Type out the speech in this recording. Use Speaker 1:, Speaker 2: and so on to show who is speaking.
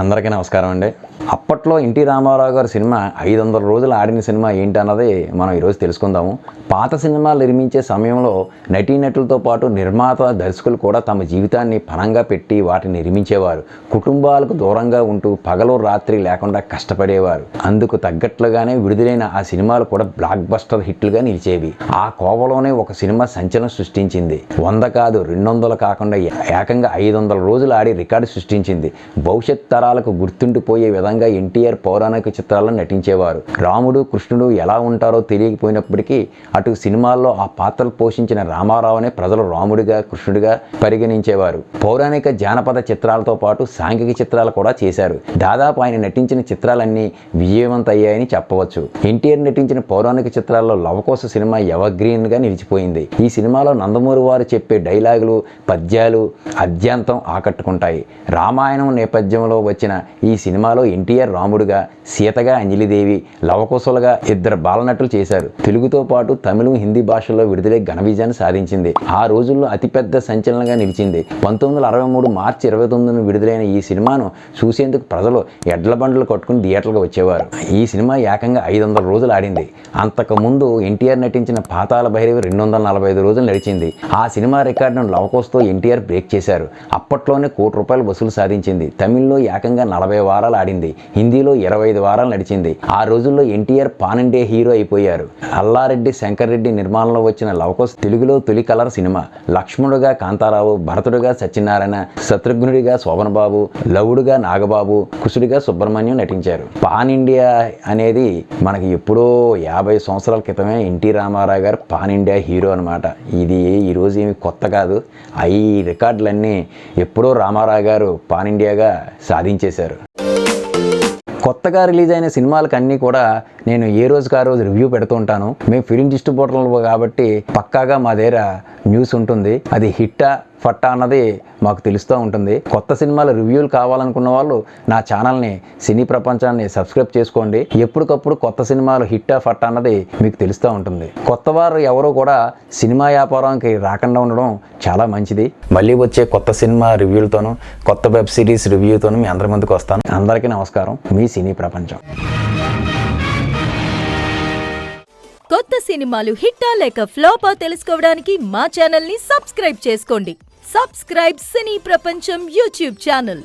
Speaker 1: అందరికీ నమస్కారం అండి. అప్పట్లో ఎన్టీ రామారావు గారి సినిమా ఐదు వందల రోజులు ఆడిన సినిమా ఏంటి అన్నది మనం ఈరోజు తెలుసుకుందాము. పాత సినిమాలు నిర్మించే సమయంలో నటీనటులతో పాటు నిర్మాత దర్శకులు కూడా తమ జీవితాన్ని పణంగా పెట్టి వాటిని నిర్మించేవారు. కుటుంబాలకు దూరంగా ఉంటూ పగలు రాత్రి లేకుండా కష్టపడేవారు. అందుకు తగ్గట్లుగానే విడుదలైన ఆ సినిమాలు కూడా బ్లాక్ బస్టర్ హిట్లుగా నిలిచేవి. ఆ కోవలోనే ఒక సినిమా సంచలనం సృష్టించింది. వంద కాదు రెండు వందలు కాకుండా ఏకంగా ఐదు వందల రోజులు ఆడి రికార్డు సృష్టించింది. భవిష్యత్ తర తరాలకు గుర్తుండిపోయే విధంగా ఎన్టీఆర్ పౌరాణిక చిత్రాలను నటించేవారు. రాముడు కృష్ణుడు ఎలా ఉంటారో తెలియకపోయినప్పటికీ అటు సినిమాల్లో ఆ పాత్రలు పోషించిన రామారావునే ప్రజలు రాముడిగా కృష్ణుడిగా పరిగణించేవారు. పౌరాణిక జానపద చిత్రాలతో పాటు సాంఘిక చిత్రాలు కూడా చేశారు. దాదాపు ఆయన నటించిన చిత్రాలన్నీ విజయవంతయ్యాయని చెప్పవచ్చు. ఎన్టీఆర్ నటించిన పౌరాణిక చిత్రాల్లో లవకోస సినిమా ఎవగ్రీన్గా నిలిచిపోయింది. ఈ సినిమాలో నందమూరి వారు చెప్పే డైలాగులు పద్యాలు అద్యాంతం ఆకట్టుకుంటాయి. రామాయణం నేపథ్యంలో వచ్చిన ఈ సినిమాలో ఎన్టీఆర్ రాముడుగా సీతగా అంజలిదేవి లవకుశలుగా ఇద్దరు బాలనటులు చేశారు. తెలుగుతో పాటు తమిళం హిందీ భాషల్లో విడుదలై ఘన విజయాన్ని సాధించింది. ఆ రోజుల్లో అతిపెద్ద సంచలనంగా నిలిచింది. పంతొమ్మిది వందల అరవై మూడు మార్చి ఇరవై తొమ్మిదిన విడుదలైన ఈ సినిమాను చూసేందుకు ప్రజలు ఎడ్ల బండ్లు కట్టుకుని థియేటర్లకు వచ్చేవారు. ఈ సినిమా ఏకంగా ఐదు వందల రోజులు ఆడింది. అంతకుముందు ఎన్టీఆర్ నటించిన పాతాల భైరవి రెండు వందల నలభై ఐదు రోజులు నడిచింది. ఆ సినిమా రికార్డును లవకోస్తో ఎన్టీఆర్ బ్రేక్ చేశారు. అప్పట్లోనే కోటి రూపాయలు వసూలు సాధించింది. తమిళ్ళో ఏకంగా నలభై వారాలు ఆడింది. హిందీలో ఇరవై ఐదు వారాలు నడిచింది. ఆ రోజుల్లో ఎన్టీఆర్ పాన్ ఇండియా హీరో అయిపోయారు. అల్లారెడ్డి శంకర్ రెడ్డి నిర్మాణంలో వచ్చిన లవకోస్ తెలుగులో తొలి కలర్ సినిమా. లక్ష్మణుడుగా కాంతారావు భరతుడుగా సత్యనారాయణ శత్రుఘ్నుడిగా శోభనబాబు లవుడుగా నాగబాబు కుసుడిగా సుబ్రహ్మణ్యం నటించారు. పాన్ ఇండియా అనేది మనకి ఎప్పుడో యాభై సంవత్సరాల క్రితమే ఎన్టీ రామారావు గారు పాన్ ఇండియా హీరో అనమాట ఇది ఈరోజు ఏమి కొత్త కాదు. ఈ రికార్డులన్నీ ఎప్పుడో రామారావు గారు పాన్ ఇండియాగా సాధించారు. చేశారు. కొత్తగా రిలీజ్ అయిన సినిమాలకు అన్నీ కూడా నేను ఏ రోజుకి ఆ రోజు రివ్యూ పెడుతూ ఉంటాను. మేము ఫిలిం డిస్ట్రిబ్యూటర్లు కాబట్టి పక్కాగా మా దగ్గర న్యూస్ ఉంటుంది. అది హిట్టా ఫట్టా అన్నది మాకు తెలుస్తూ ఉంటుంది. కొత్త సినిమాల రివ్యూలు కావాలనుకున్న వాళ్ళు నా ఛానల్ని సినీ ప్రపంచాన్ని సబ్స్క్రైబ్ చేసుకోండి. ఎప్పటికప్పుడు కొత్త సినిమాలు హిట్టా ఫట్టా అన్నది మీకు తెలుస్తూ ఉంటుంది. కొత్త వారు ఎవరో కూడా సినిమా వ్యాపారానికి రాకుండా ఉండడం చాలా మంచిది. మళ్ళీ వచ్చే కొత్త సినిమా రివ్యూలతోనూ కొత్త వెబ్ సిరీస్ రివ్యూతోనూ మీ అందరి ముందుకు వస్తాను. అందరికీ నమస్కారం. మీ సినీ ప్రపంచం.
Speaker 2: సినిమాలు హిట్టా లేక ఫ్లాపా తెలుసుకోవడానికి మా ఛానల్ని సబ్స్క్రైబ్ చేసుకోండి. సబ్స్క్రైబ్ సినీ ప్రపంచం యూట్యూబ్ ఛానల్.